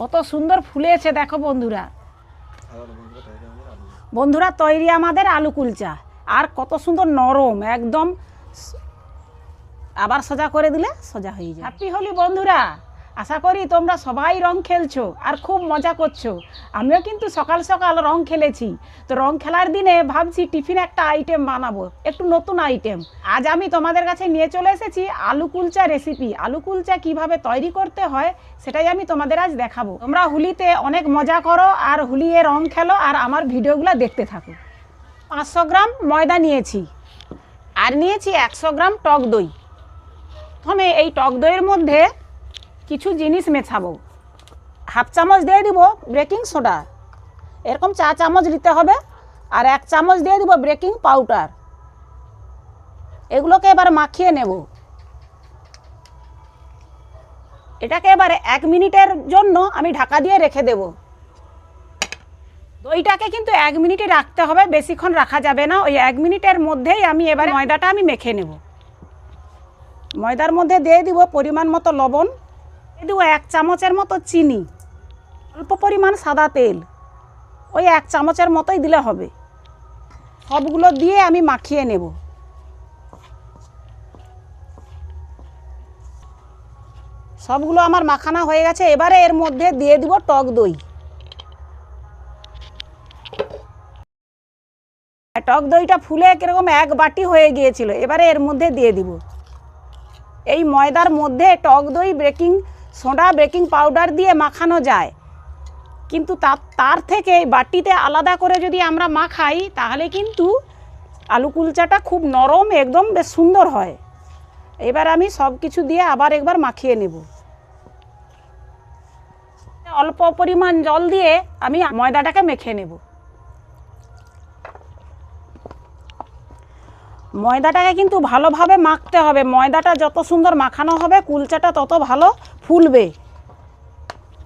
কত সুন্দর ফুলেছে, দেখো বন্ধুরা। বন্ধুরা, তৈরি আমাদের আলু কুলচা। আর কত সুন্দর নরম, একদম আবার সোজা করে দিলে সোজা হয়ে যায়। হ্যাপি হলি বন্ধুরা। আশা করি তোমরা সবাই রং খেলছো আর খুব মজা করছ। আমিও কিন্তু সকাল সকাল রং খেলেছি। তো রং খেলার দিনে ভাবছি টিফিন একটা আইটেম বানাবো, একটু নতুন আইটেম আজ আমি তোমাদের কাছে নিয়ে চলে এসেছি আলু কুলচা রেসিপি আলু কুলচা কীভাবে তৈরি করতে হয় সেটাই আমি তোমাদের আজ দেখাবো। তোমরা হুলিতে অনেক মজা করো আর হুলিয়ে রং খেলো আর আমার ভিডিওগুলো দেখতে থাকো। পাঁচশো গ্রাম ময়দা নিয়েছি আর নিয়েছি একশো গ্রাম টক দই। প্রথমে এই টক দইয়ের মধ্যে কিছু জিনিস মেছাবো। হাফ চামচ দিয়ে দিব বেকিং সোডা। এরকম চা চামচ দিতে হবে আর এক চামচ দিয়ে দিব বেকিং পাউডার। এগুলোকে এবার মাখিয়ে নেব। এটাকে এবার এক মিনিটের জন্য আমি ঢাকা দিয়ে রেখে দেব। দইটাকে কিন্তু এক মিনিটে রাখতে হবে, বেশিক্ষণ রাখা যাবে না। ওই এক মিনিটের মধ্যেই আমি এবার ময়দাটা আমি মেখে নেব। ময়দার মধ্যে দিয়ে দিব পরিমাণ মতো লবণ। দিব এক চামচের মতো চিনি, অল্প পরিমাণ সাদা তেল, ওই এক চামচের মতোই দিলে হবে। সবগুলো দিয়ে আমি মাখিয়ে নেব। সবগুলো আমার মাখানা হয়ে গেছে, এবারে এর মধ্যে দিয়ে দিব টক দই। টক দইটা ফুলে কীরকম এক বাটি হয়ে গিয়েছিল, এবারে এর মধ্যে দিয়ে দিব। এই ময়দার মধ্যে টক দই বেকিং সোডা বেকিং পাউডার দিয়ে মাখানো যায়। কিন্তু তার থেকে বাটিতে আলাদা করে যদি আমরা মাখাই, তাহলে কিন্তু আলু কুলচাটা খুব নরম, একদম বেশ সুন্দর হয়। এবার আমি সব কিছু দিয়ে আবার একবার মাখিয়ে নেব। অল্প পরিমাণ জল দিয়ে আমি ময়দাটাকে মেখে নেব। ময়দাটাকে কিন্তু ভালোভাবে মাখতে হবে। ময়দাটা যত সুন্দর মাখানো হবে, কুলচাটা তত ভালো ফুলবে।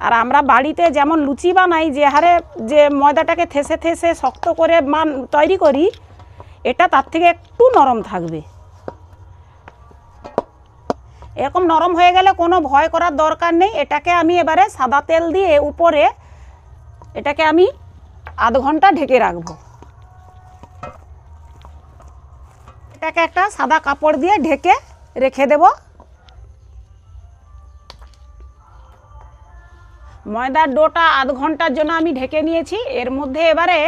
আর আমরা বাড়িতে যেমন লুচি বানাই, যে হারে যে ময়দাটাকে থেসে থেসে শক্ত করে মান তৈরি করি, এটা তার থেকে একটু নরম থাকবে। এরকম নরম হয়ে গেলে কোনো ভয় করার দরকার নেই। এটাকে আমি এবারে সাদা তেল দিয়ে উপরে এটাকে আমি আধ ঘণ্টা ঢেকে রাখব। এটাকে একটা সাদা কাপড় দিয়ে ঢেকে রেখে দেব। ময়দার ডোটা আধ ঘণ্টার জন্য আমি ঢেকে নিয়েছি। এর মধ্যে এবারে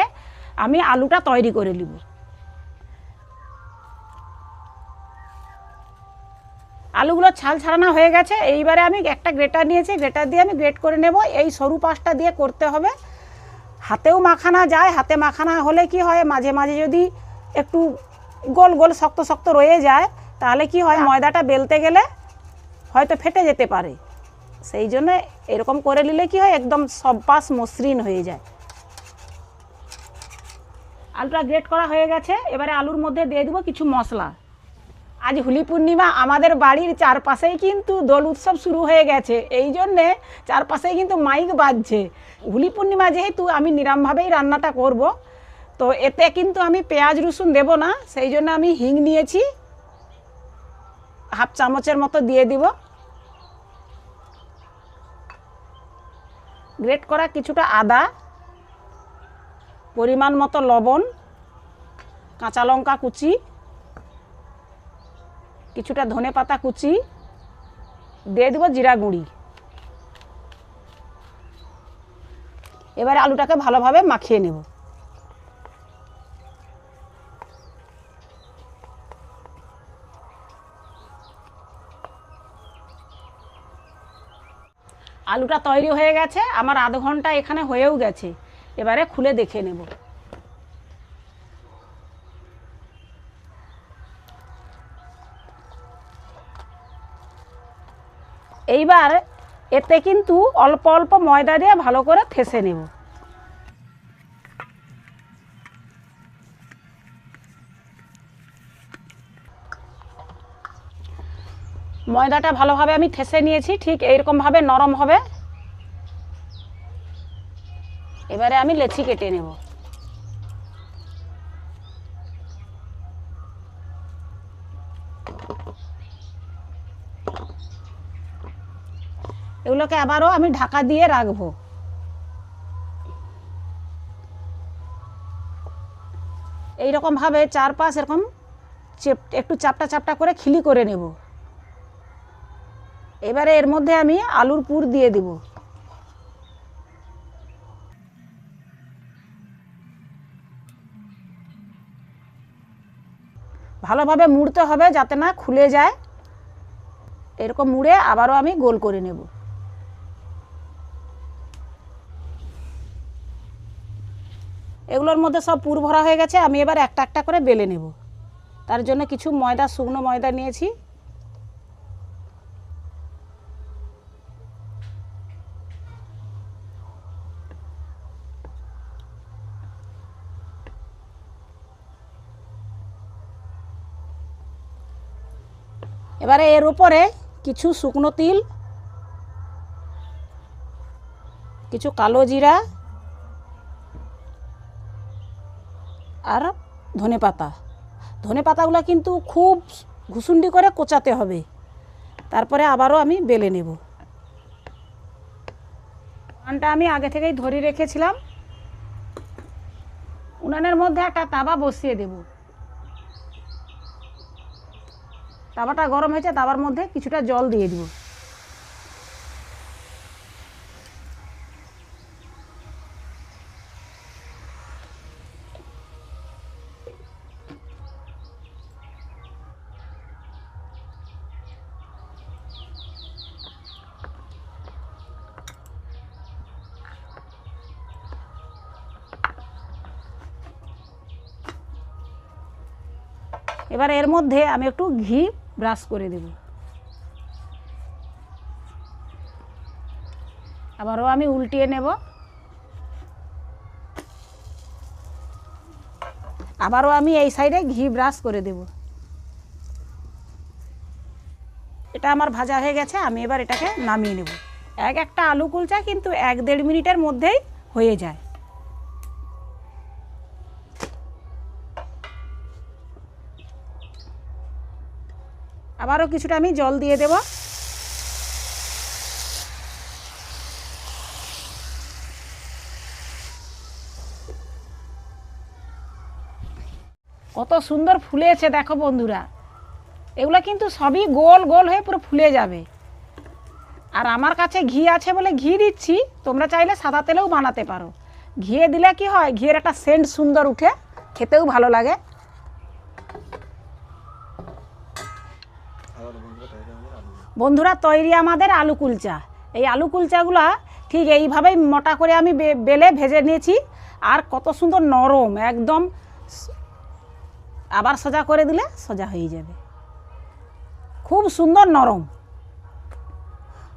আমি আলুটা তৈরি করে নিব। আলুগুলো ছাল ছাড়ানো হয়ে গেছে। এইবারে আমি একটা গ্রেটার নিয়েছি। গ্রেটার দিয়ে আমি গ্রেট করে নেব। এই সরু পাশটা দিয়ে করতে হবে। হাতেও মাখানা যায়। হাতে মাখানা হলে কি হয়? মাঝে মাঝে যদি একটু গোল গোল শক্ত শক্ত রয়ে যায়, তাহলে কি হয়? ময়দাটা বেলতে গেলে হয়তো ফেটে যেতে পারে। সেই জন্য এরকম করে নিলে কি হয়, একদম সব পাশ মসৃণ হয়ে যায়। আলুটা গ্রেট করা হয়ে গেছে, এবারে আলুর মধ্যে দিয়ে দেবো কিছু মশলা। আজ হোলি পূর্ণিমা, আমাদের বাড়ির চারপাশেই কিন্তু দোল উৎসব শুরু হয়ে গেছে, এই জন্যে চারপাশেই কিন্তু মাইক বাজছে। হোলি পূর্ণিমা যেহেতু আমি নিরামভাবেই রান্নাটা করব, তো এতে কিন্তু আমি পেঁয়াজ রসুন দেব না, সেই জন্য আমি হিং নিয়েছি, হাফ চামচের মতো দিয়ে দিব। গ্রেট করা কিছুটা আদা, পরিমাণ মতো লবণ, কাঁচা লঙ্কা কুচি, কিছুটা ধনে পাতা কুচি, দিয়ে দেবো জিরা গুঁড়ি। এবারে আলুটাকে ভালোভাবে মাখিয়ে নেব। আলুটা তৈরি হয়ে গেছে, আমার আধ ঘণ্টা এখানে হয়েও গেছে। এবারে খুলে দেখে নেব। এইবার এতে কিন্তু অল্প অল্প ময়দা দিয়ে ভালো করে থেসে নেব। ময়দাটা ভালোভাবে আমি ঠেসে নিয়েছি, ঠিক এইরকমভাবে নরম হবে। এবারে আমি লেচি কেটে নেব। এগুলোকে আবারও আমি ঢাকা দিয়ে রাখব। এইরকমভাবে চারপাশ এরকম চেপ একটু চাপটা চাপটা করে খিলি করে নেব। এবারে এর মধ্যে আমি আলুর পুর দিয়ে দেব। ভালোভাবে মুড়তে হবে যাতে না খুলে যায়। এরকম মুড়ে আবারও আমি গোল করে নেব। এগুলোর মধ্যে সব পুর ভরা হয়ে গেছে, আমি এবার একটা একটা করে বেলে নেব। তার জন্য কিছু ময়দা, শুকনো ময়দা নিয়েছি। এবারে এর উপরে কিছু শুকনো তিল, কিছু কালো জিরা আর ধনে পাতা। ধনে পাতাগুলো কিন্তু খুব ঘুসুন্ডি করে কোচাতে হবে। তারপরে আবারও আমি বেলে নেব। উনানটা আমি আগে থেকেই ধরে রেখেছিলাম। উনানের মধ্যে একটা তাবা বসিয়ে দেব। তাওয়াটা গরম হয়েছে, তাওয়ার মধ্যে কিছুটা জল দিয়ে দিব। এবার এর মধ্যে আমি একটু ঘি ব্রাশ করে দেব। আবারও আমি উল্টিয়ে নেব। আবারও আমি এই সাইডে ঘি ব্রাশ করে দেব। এটা আমার ভাজা হয়ে গেছে, আমি এবার এটাকে নামিয়ে নেব। এক একটা আলু কুলচা কিন্তু এক দেড় মিনিটের মধ্যেই হয়ে যায়। আবারও কিছুটা আমি জল দিয়ে দেব। কত সুন্দর ফুলেছে, দেখো বন্ধুরা। এগুলো কিন্তু সবই গোল গোল হয়ে পুরো ফুলে যাবে। আর আমার কাছে ঘি আছে বলে ঘি দিচ্ছি, তোমরা চাইলে সাদা তেলেও বানাতে পারো। ঘিয়ে দিলে কি হয়, ঘিয়ের একটা সেন্ট সুন্দর উঠে, খেতেও ভালো লাগে। বন্ধুরা, তৈরি আমাদের আলু কুলচা। এই আলু কুলচাগুলো ঠিক এইভাবেই মোটা করে আমি বেলে ভেজে নিয়েছি। আর কত সুন্দর নরম, একদম আবার সোজা করে দিলে সোজা হয়ে যাবে। খুব সুন্দর নরম।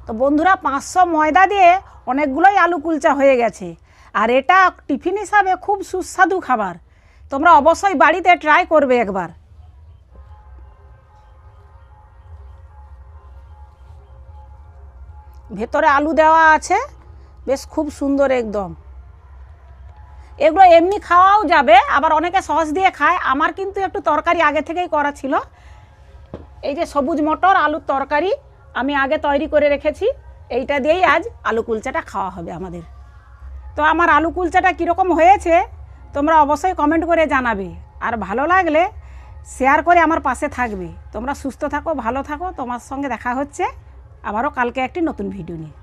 তো বন্ধুরা, পাঁচশো ময়দা দিয়ে অনেকগুলোই আলু কুলচা হয়ে গেছে। আর এটা টিফিন হিসাবে খুব সুস্বাদু খাবার। তোমরা অবশ্যই বাড়িতে ট্রাই করবে একবার। ভেতরে আলু দেওয়া আছে। বেশ খুব সুন্দর একদম। এগুলো এমনি খাওয়াও যাবে, আবার অনেকে সস দিয়ে খায়। আমার কিন্তু একটু তরকারি আগে থেকেই করা ছিল। এই যে সবুজ মটর, আলুর তরকারি আমি আগে তৈরি করে রেখেছি। এইটা দিয়েই আজ আলু কুলচাটা খাওয়া হবে আমাদের। তো আমার আলু কুলচাটা কীরকম হয়েছে, তোমরা অবশ্যই কমেন্ট করে জানাবে। আর ভালো লাগলে শেয়ার করে আমার পাশে থাকবে। তোমরা সুস্থ থাকো, ভালো থাকো। তোমার সঙ্গে দেখা হচ্ছে। আবারও কালকে একটি নতুন ভিডিও নিয়ে।